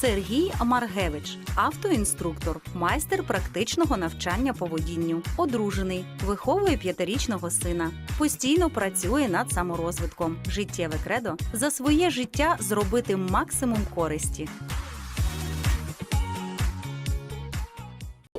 Сергій Маргевич, автоінструктор, майстер практичного навчання по водінню, одружений, виховує п'ятирічного сина, постійно працює над саморозвитком. Життєве кредо за своє життя зробити максимум користі.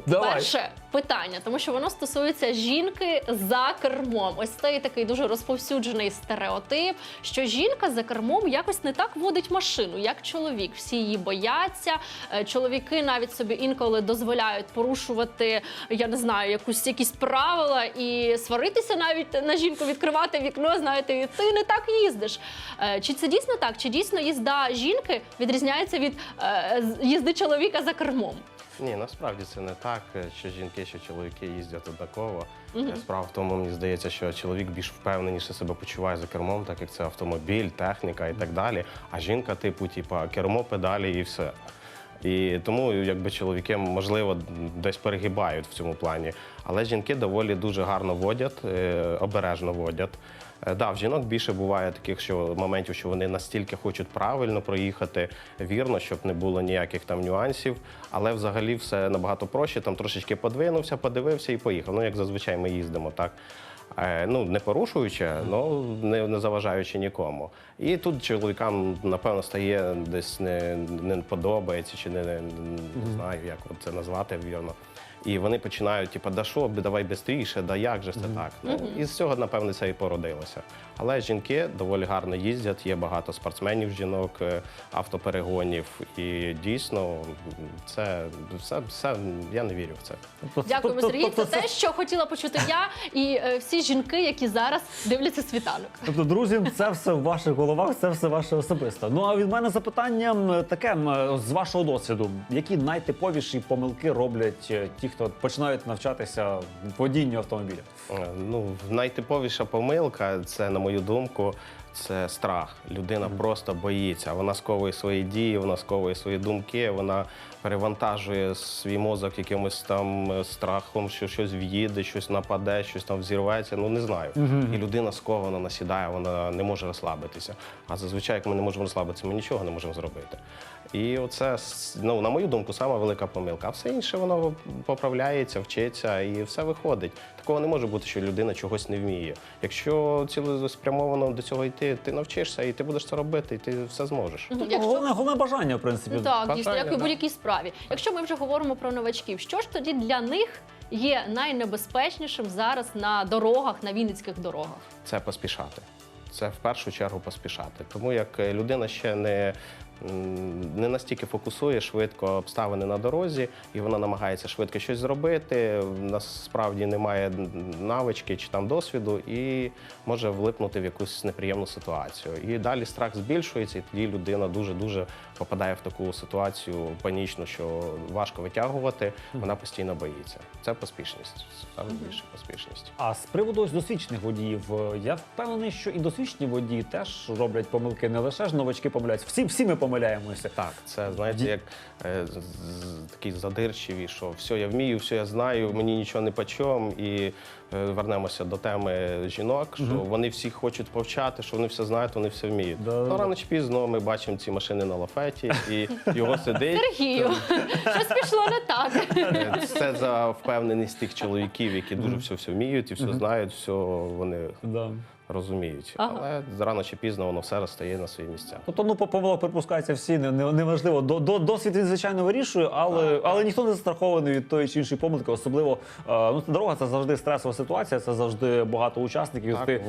Давай. Перше питання, тому що воно стосується жінки за кермом. Ось цей такий дуже розповсюджений стереотип, що жінка за кермом якось не так водить машину, як чоловік. Всі її бояться. Е, Чоловіки навіть собі інколи дозволяють порушувати, я не знаю, якусь якісь правила і сваритися навіть на жінку, відкривати вікно. Знаєте, і ти не так їздиш. Е, Чи це дійсно так? Чи дійсно їзда жінки відрізняється від е, їзди чоловіка за кермом? Ні, насправді це не так, е, що жінки, що чоловіки їздять однаково. Мгм. Е, Справа в тому, мені здається, що чоловік більш впевненіше себе почуває за кермом, так як це автомобіль, техніка і так далі. А жінка, типу, типа, кермо, педалі і все. І тому якби чоловіки, можливо, десь перегибають в цьому плані. Але жінки доволі дуже гарно водять, е, обережно водять. Е, Да, в жінок більше буває таких що моментів, що вони настільки хочуть правильно проїхати, вірно, щоб не було ніяких там нюансів. Але взагалі все набагато проще. Там трошечки подвинувся, подивився і поїхав. Ну як зазвичай ми їздимо, так. Е, Ну, не порушуючи, але не, не заважаючи нікому. І тут чоловікам, напевно, стає десь не, не подобається, чи не, не, не знаю, як це назвати вірно. І вони починають, типу, да що, давай швидше, да як же це так. Ну, і з цього, напевно, це і породилося. Але жінки доволі гарно їздять, є багато спортсменів жінок, е, автоперегонів. І дійсно, це все, все я не вірю в це. Тобто- Дякуємо, тобто- Сергій. Це тобто те, що хотіла почути я і е, всі жінки, які зараз дивляться світанок. Тобто, друзі, це все в ваших головах, це все ваше особисте. Ну а від мене запитання таке з вашого досвіду: які найтиповіші помилки роблять е, ті, хто починають навчатися водінню автомобіля? Е, Ну, найтиповіша помилка, це, на мою думку, це страх. Людина просто боїться. Вона сковує свої дії, вона сковує свої думки, вона перевантажує свій мозок якимось там е, страхом, що щось в'їде, щось нападе, щось там взірветься. Ну не знаю. І людина скована насідає, вона не може розслабитися. А зазвичай, як ми не можемо розслабитися, ми нічого не можемо зробити. І оце, ну, на мою думку, сама велика помилка. А все інше воно поправляється, вчиться і все виходить. Такого не може бути, що людина чогось не вміє. Якщо цілеспрямовано до цього йти, ти навчишся і ти будеш це робити, і ти все зможеш. Якщо Головне, головне бажання, в принципі. Ну, так, дійсно, як і в да. будь-якій справі. Якщо ми вже говоримо про новачків, що ж тоді для них є найнебезпечнішим зараз на дорогах, на вінницьких дорогах? Це поспішати. Це в першу чергу поспішати. Тому як е, людина ще не, не настільки фокусує швидко обставини на дорозі, і вона намагається швидко щось зробити. Насправді немає навички чи там досвіду, і може влипнути в якусь неприємну ситуацію. І далі страх збільшується, і тоді людина дуже дуже попадає в таку ситуацію панічну, що важко витягувати. Вона постійно боїться. Це поспішність. Саме більше поспішність. А з приводу ось досвідчених водіїв, е, я впевнений, що і досвідчені водії теж роблять помилки. Не лише ж новачки помиляються. Всі, всі ми помиляємося. Так, це знаєте, як е, з- з- такі задирчиві, що все я вмію, все я знаю, мені нічого не почом. І е, вернемося до теми жінок, що вони всі хочуть повчати, що вони все знають, вони все вміють. Да, ну да. рано чи пізно ми бачимо ці машини на лафеті, і його сидить. Сергію, щось пішло не так. Е, Це за впевненість тих чоловіків, які дуже все все вміють і все знають, все вони Да. Розуміють. Ага. Але рано чи пізно воно все розстає на свої місця. Тобто, ну, по помилок припускаються всі, не- не- неважливо. До, до, досвід він, звичайно, вирішує, але, але ніхто не застрахований від тої чи іншої помилки. Особливо, е, ну, дорога це завжди стресова ситуація, це завжди багато учасників. Так, Ти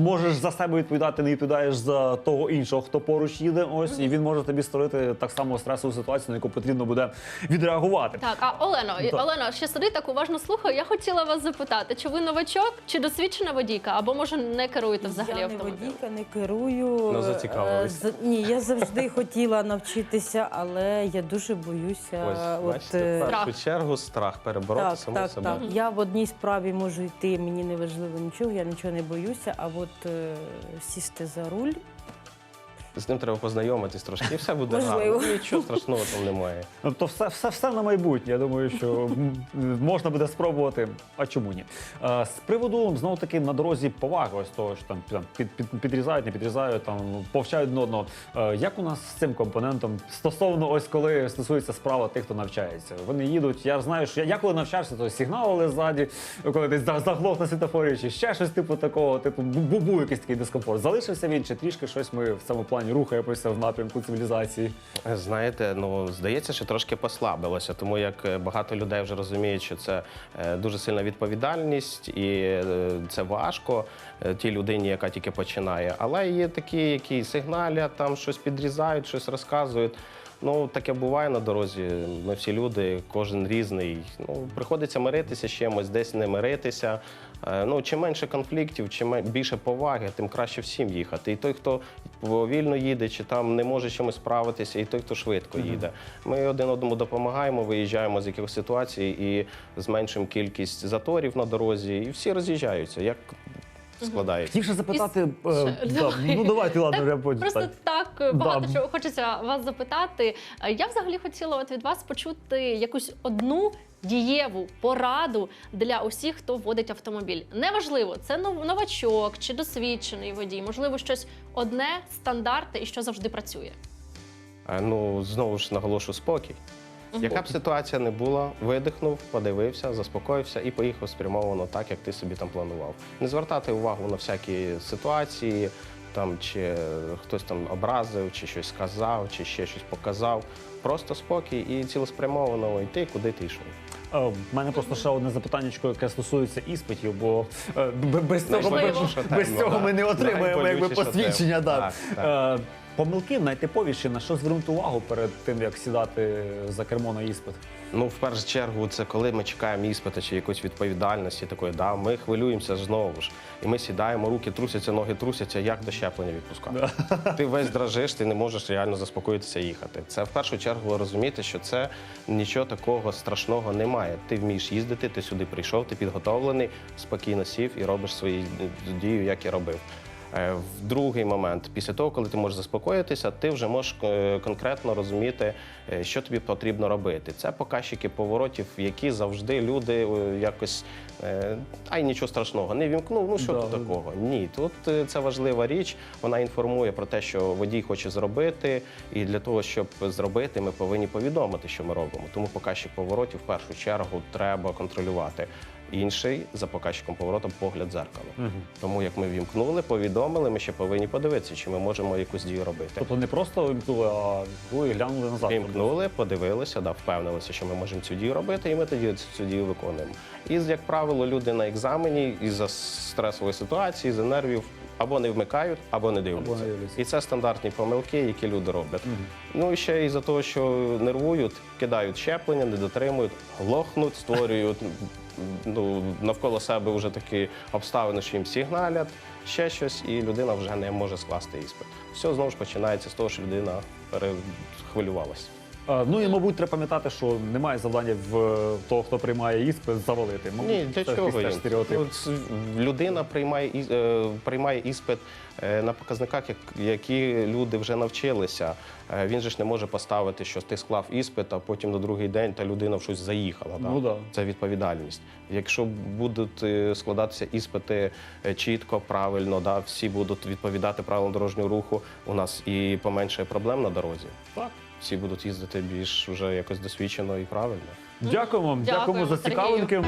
можеш за себе відповідати, не відповідаєш за того іншого, хто поруч їде. Ось, і він може тобі створити так само стресову ситуацію, на яку потрібно буде відреагувати. Так, а Олено, Так. Олено, ще сидить так уважно слухаю. Я хотіла вас запитати, чи ви новачок, чи досвідчена водійка, або може не керуєте взагалі я не автомобілем? водійка, не керую. Ну, зацікавились. Е, з- Ні, я завжди хотіла навчитися, але я дуже боюся. Ось бачите, е, в Страх. першу чергу страх перебороти так, саму так, себе. так. Я в одній справі можу йти, мені не важливо нічого, я нічого не боюся, а от е, сісти за руль З ним треба познайомитись трошки, і все буде Можливо. гарно. Нічого страшного там немає. Тобто все, все, все на майбутнє. Я думаю, що м, можна буде спробувати. А чому ні? Е, З приводу знову таки на дорозі поваги, ось того, що там, там під, під, підрізають, не підрізають, там повчають один одного. Е, Як у нас з цим компонентом стосовно ось коли стосується справа тих, хто навчається? Вони їдуть. Я знаю, що я, я коли навчався, то сигналили ззаді, коли десь за- заглох на світофорі, чи ще щось типу такого, типу, бу- бу- був якийсь такий дискомфорт. Залишився він чи трішки щось ми в цьому плані рухаємося в напрямку цивілізації. Знаєте, ну здається, що трошки послабилося, тому як е, багато людей вже розуміють, що це е, дуже сильна відповідальність і е, це важко е, тій людині, яка тільки починає. Але є такі, які сигналять, там щось підрізають, щось розказують. Ну, таке буває на дорозі. Ми всі люди, кожен різний. Ну, приходиться миритися з чимось, десь не миритися. Е, Ну, чим менше конфліктів, чим більше поваги, тим краще всім їхати. І той, хто повільно їде, чи там не може чимось справитися, і той, хто швидко їде. Ми один одному допомагаємо, виїжджаємо з якихось ситуацій і зменшуємо кількість заторів на дорозі, і всі роз'їжджаються. Як складається? Хотів запитати. І е, да, ну давайте, ладно, Так, я потім. Просто так. так е, багато Да. чого хочеться вас запитати. Е, Я взагалі хотіла от від вас почути якусь одну дієву пораду для усіх, хто водить автомобіль. Неважливо, це новачок чи досвідчений водій, можливо, щось одне, стандарти і що завжди працює. Е, Ну, знову ж наголошу спокій. Яка б ситуація не була, видихнув, подивився, заспокоївся і поїхав спрямовано так, як ти собі там планував. Не звертати увагу на всякі ситуації, там чи хтось там образив, чи щось сказав, чи ще щось показав. Просто спокій і цілеспрямовано йти, куди ти йшов. Е, В мене просто ще одне запитання, яке стосується іспитів, бо е, без цього, ми, без цього ми не отримаємо якби посвідчення. Так, Е, Помилки найтиповіші, на що звернути увагу перед тим, як сідати за кермо на іспит. Ну, в першу чергу, це коли ми чекаємо іспита чи якоїсь відповідальності такої, да, ми хвилюємося знову ж. І ми сідаємо, руки трусяться, ноги трусяться, як до щеплення відпускати. Ти весь дрожиш, ти не можеш реально заспокоїтися і їхати. Це в першу чергу розуміти, що це нічого такого страшного немає. Ти вмієш їздити, ти сюди прийшов, ти підготовлений, спокійно сів і робиш свої дії, як і робив. Е, В другий момент, після того, коли ти можеш заспокоїтися, ти вже можеш е, конкретно розуміти, е, що тобі потрібно робити. Це показчики поворотів, які завжди люди якось ай нічого страшного, не вімкнув. Ну що Да, тут да. такого? Ні, тут це важлива річ. Вона інформує про те, що водій хоче зробити, і для того, щоб зробити, ми повинні повідомити, що ми робимо. Тому показчик поворотів в першу чергу треба контролювати. Інший за показчиком повороту погляд дзеркало. Тому як ми вімкнули, повідомили, ми ще повинні подивитися, чи ми можемо якусь дію робити. Тобто не просто вимкнули, а вимкнули і глянули назад. Вімкнули, подивилися, да, впевнилися, що ми можемо цю дію робити, і ми тоді цю дію виконуємо. І як правило, люди на екзамені із-за стресової ситуації, із-за нервів або не вмикають, або не дивляться. Або не дивляться. І це стандартні помилки, які люди роблять. Ну і ще із-за того, що нервують, кидають щеплення, не дотримують, глохнуть, створюють ну, навколо себе вже такі обставини, що їм сигналять, ще щось, і людина вже не може скласти іспит. Все знову ж починається з того, що людина перехвилювалася. Е, Ну і мабуть, треба пам'ятати, що немає завдання в того, хто приймає іспит, завалити. Мабуть, Ні, для це чого якийсь теж їм? стереотип. Ц- людина приймає, із- е, приймає іспит е, на показниках, як- які люди вже навчилися. Е, Він же ж не може поставити, що ти склав іспит, а потім на другий день та людина в щось заїхала. Ну да. Це відповідальність. Якщо будуть е, складатися іспити е, чітко, правильно, да, всі будуть відповідати правилам дорожнього руху, у нас і поменшає проблем на дорозі. Так. Всі будуть їздити більш вже якось досвідчено і правильно. Дякуємо, дякуємо за Сергію. цікавинки.